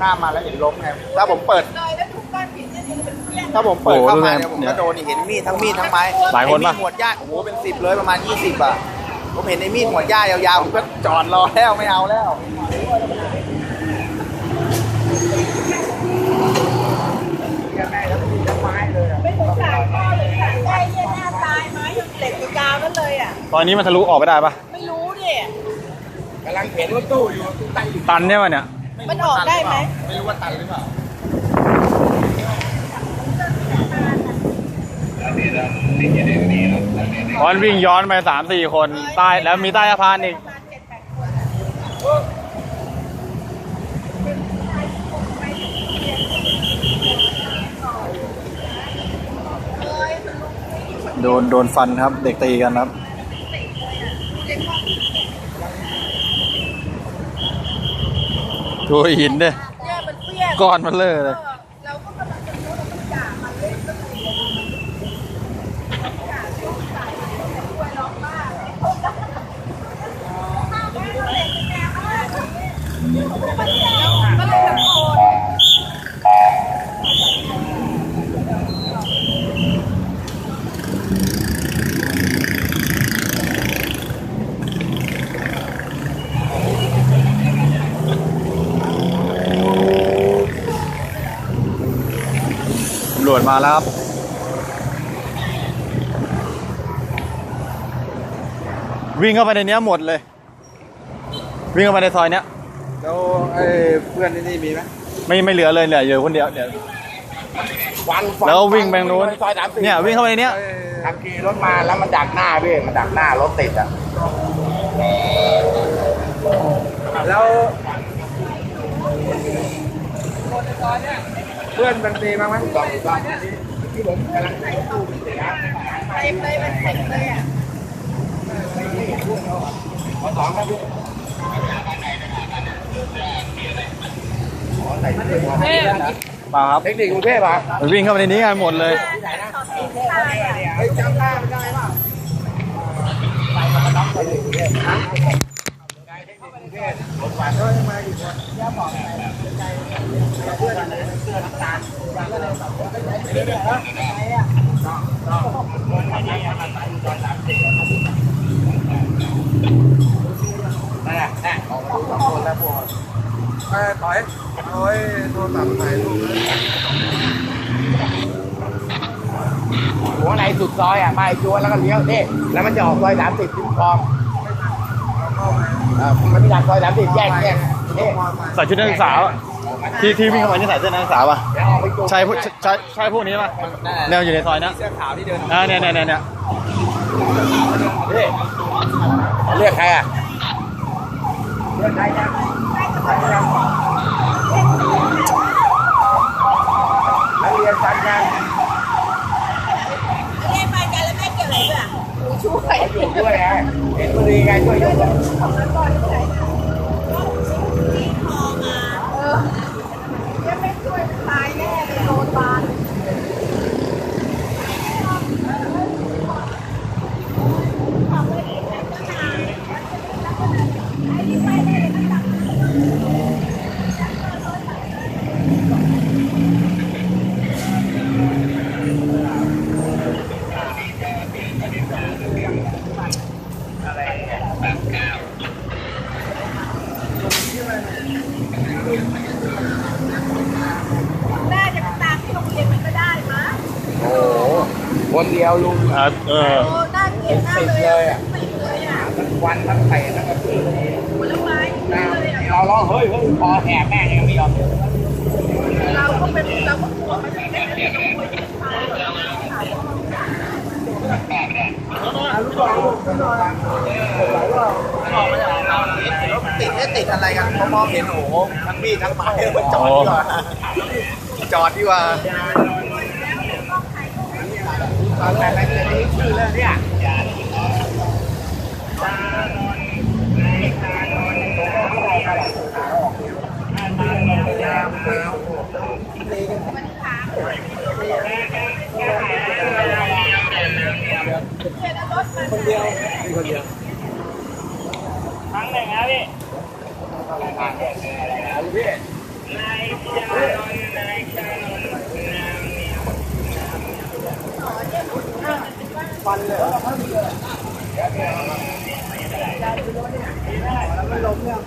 ข้ามมาแล้วเห็นล้มไงถ้าผมเปิด เลยแล้วถูกก้อนหินเนี่ยมันเปี้ยงถ้าผมเปิดโอ้โหเข้ามาดูไงเนี่ยผมเนี่ก็ยโดนนี่เห็นมีดทั้งมีดทั้งไม้หลายคนปะไอ้มีดหัวดย่าโอ้โหเป็นสิบเลยประมาณยี่สิบอะผมเห็นไอ้มีดหัวดย่ายาวๆผมก็จอดรอแล้วไม่เอาแล้วแม่แล้วมีทั้งไม้เลยอะไม่สงสารพ่อเลยค่ะได้เนี่ยหน้าตายไม้ยังเหล็กยาวๆนั่นเลยอะ ตอนนี้มันทะลุออกไปได้ปะไม่รู้ดิกำลังเข็นรถตู้อยู่ตันตันเนี่ยมันเนี่ย มันออกได้ไหม ไม่รู้ว่าตันหรือเปล่าตอนวิ่งย้อนไปสามสี่คนใต้แล้วมีใต้สะพานอีกประมาณเจ็ดแปดคนโดนโดนฟันครับ เด็กตีกันครับ ดูหินเด้เนี่ยมันเปี้ยงก้อนมันเลอะเลย เราก็กำลังจะรู้เราต้องด่ามันเลยก็เลยด่าช่วงสายช่วยร้องมากก็เลยตะโกน ตำรวจมาแล้วครับ วิ่งเข้าไปในเนี้ยหมดเลย วิ่งเข้าไปในซอยเนี้ย แล้วไอ้เพื่อนที่นี่มีไหมไม่ไม่เหลือเลยเหลืออยู่คนเดียวเดี๋ยวฟันฟัแล้ววิ่งไปทางนู้น ซอยสามสิบเนี่ยวิ่งเข้าไปในเนี้ย ขับขี่รถมาแล้วมันดักหน้าพี่มันดักหน้ารถติดอะแล้ว เพื่อนมันมีบ้างไหมสองสองที่ผมกำลังใช้ตู้เสียเต็มเลยมันเต็มเลยอะขอสองครับพี่ขอใส่ที่หัวให้ด้วยนะมาครับเทคนิคกรุงเทพอะมันวิ่งเข้าไปในนี้กันหมดเลยขอสีตายอะเฮ้ยจำหน้าไม่ได้เปล่าใส่มาน้องใส่เด็กกรุงเทพนะเทคนิคกรุงเทพรถบัสก็ยังมาอยู่คนย่าบอกใส่ใจเพื่อนอะ ไรเสื้อน้ำตาลก็เลยแบบว่าไม่ได้เหรอใช่อะน้องน้องคนที่นี่มันในสามสิบนั่นแหละนั่นออกมาดูสองคนแล้วพวกเออถอยเอาไว้โทรศัพท์ถ่ายรูปหัวไหนสุดซอยอะมาอีกตัวแล้วก็เลี้ยวนี่แล้วมันจะออกซอยสามสิบถึงคลองมันมีทางซอยสามสิบแยกแยกนี่ใส่ชุดนักศึกษา ที่ที่วิ่งเข้าไปนี่ใส่เสื้อนักศึกษาป่ะแล้วออกไปจุดใช่พวกใช่ใช่พวกนี้ป่ะแนวอยู่ในซอยนะเสื้อขาวที่เดินอ่าเนี่ยเนี่ยเนี่ยเนี่ยนี่เรียกใครอะเรียกใครนะนักเรียนชั้นกันแม่ไปกันแล้วแม่เกี่ยวอะไรด้วยอะหนูช่วยเขาอยู่ด้วยไงเห็นพอดีไงช่วยยกของนั้นก่อนที่ไหนนะที่คอมาเออยังไม่ช่วยตาย แน่เลยโดนบาน น่าจะไปตามที่โรงเรียนมันก็ได้มั้ง โอ้โห คนเดียวลุงอ่าเออโอ้น่าเกลียดมากเลยอะติดเลยอะทั้งวันทั้งเตะทั้งกระตือผลไม้เลยอะเราร้องเฮ้ยเฮ้ยพอแอบแม่ยังไม่ยอมเราก็เป็นเราก็กลัวมันไม่ได้ไม่ต้องกลัวจะตายหรอกติดให้ติดอะไรกันเขามองเห็นโอ้โหทั้งมีดทั้งไม้มันจอดดีกว่าจอดดีกว่า ตอนแรกไม่ได้ชื่อเลยเนี่ยครั้งหนึ่งนะพี่พี่ ฟันเลยแล้วมันล้มเนี่ย